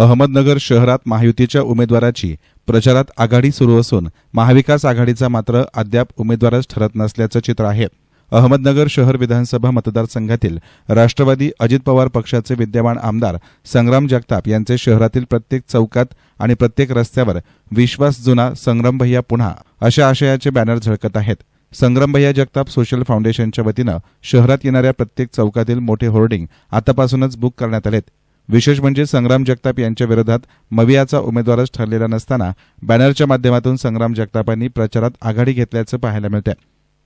अहमदनगर शहरात महायुतीच्या उमेदवाराची प्रचारात आघाडी सुरू असून महाविकास आघाडीचा मात्र अद्याप उमेदवारच ठरत नसल्याचं चित्र आहे. अहमदनगर शहर विधानसभा मतदारसंघातील राष्ट्रवादी अजित पवार पक्षाचे विद्यमान आमदार संग्राम जगताप यांचे शहरातील प्रत्येक चौकात आणि प्रत्येक रस्त्यावर विश्वास जुना संग्राम भैया पुन्हा अशा आशयाचे बॅनर झळकत आहेत. संग्राम भैया जगताप सोशल फाउंडेशनच्या वतीनं शहरात येणाऱ्या प्रत्येक चौकातील मोठे होर्डिंग आतापासूनच बुक करण्यात आलेत. विशेष म्हणजे संग्राम जगताप यांच्या विरोधात मवियाचा उमेदवारच ठरलेला नसताना बॅनरच्या माध्यमातून संग्राम जगतापांनी प्रचारात आघाडी घेतल्याचं पाहायला मिळतं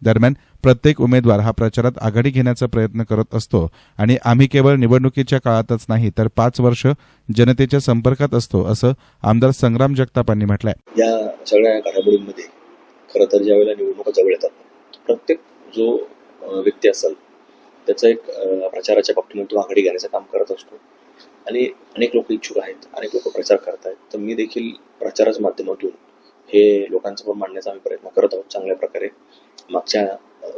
दरम्यान प्रत्येक उमेदवार हा प्रचारात आघाडी घेण्याचा प्रयत्न करत असतो आणि आम्ही केवळ निवडणुकीच्या काळातच नाही तर पाच वर्ष जनतेच्या संपर्कात असतो असं आमदार संग्राम जगतापांनी म्हटलंय. या सगळ्या घडामोडींमध्ये खरं तर ज्या वेळेला निवडणुका जवळ येतात प्रत्येक जो व्यक्ती असेल त्याचा एक प्रचाराच्या बाबतीमध्ये तो आघाडी घेण्याचं काम करत असतो. आणि अनेक लोक इच्छुक आहेत अनेक लोक प्रचार करत आहेत तर मी देखील प्रचाराच माध्यमातून हे लोकांचं पण मांडण्याचा आम्ही प्रयत्न करत आहोत चांगल्या प्रकारे. मागच्या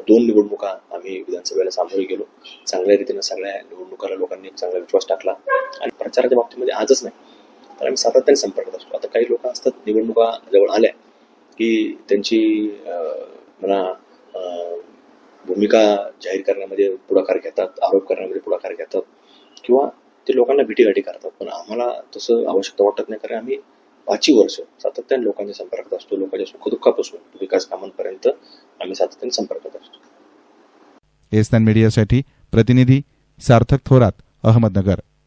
दोन निवडणुका आम्ही विधानसभेला सामोरे गेलो. चांगल्या रीतीनं सगळ्या निवडणुकाला लोकांनी एक चांगला विश्वास टाकला. आणि प्रचाराच्या बाबतीमध्ये आजच नाही तर आम्ही सातत्याने संपर्कात असतो. आता काही लोक असतात निवडणुका जवळ आल्या की त्यांची मला म्हणा भूमिका जाहीर करण्यामध्ये म्हणजे पुढाकार घेतात आरोप करण्यामध्ये म्हणजे पुढाकार घेतात किंवा ते लोकांना भीतीगाठी करतात. पण आम्हाला तसं आवश्यकता वाटत नाही कारण आम्ही पाचही वर्ष सातत्याने लोकांच्या संपर्कात असतो. लोकांच्या सुखदुःखापासून विकास कामांपर्यंत आम्ही सातत्याने संपर्कात असतो. एसनान मीडियासाठी प्रतिनिधी सार्थक थोरात अहमदनगर.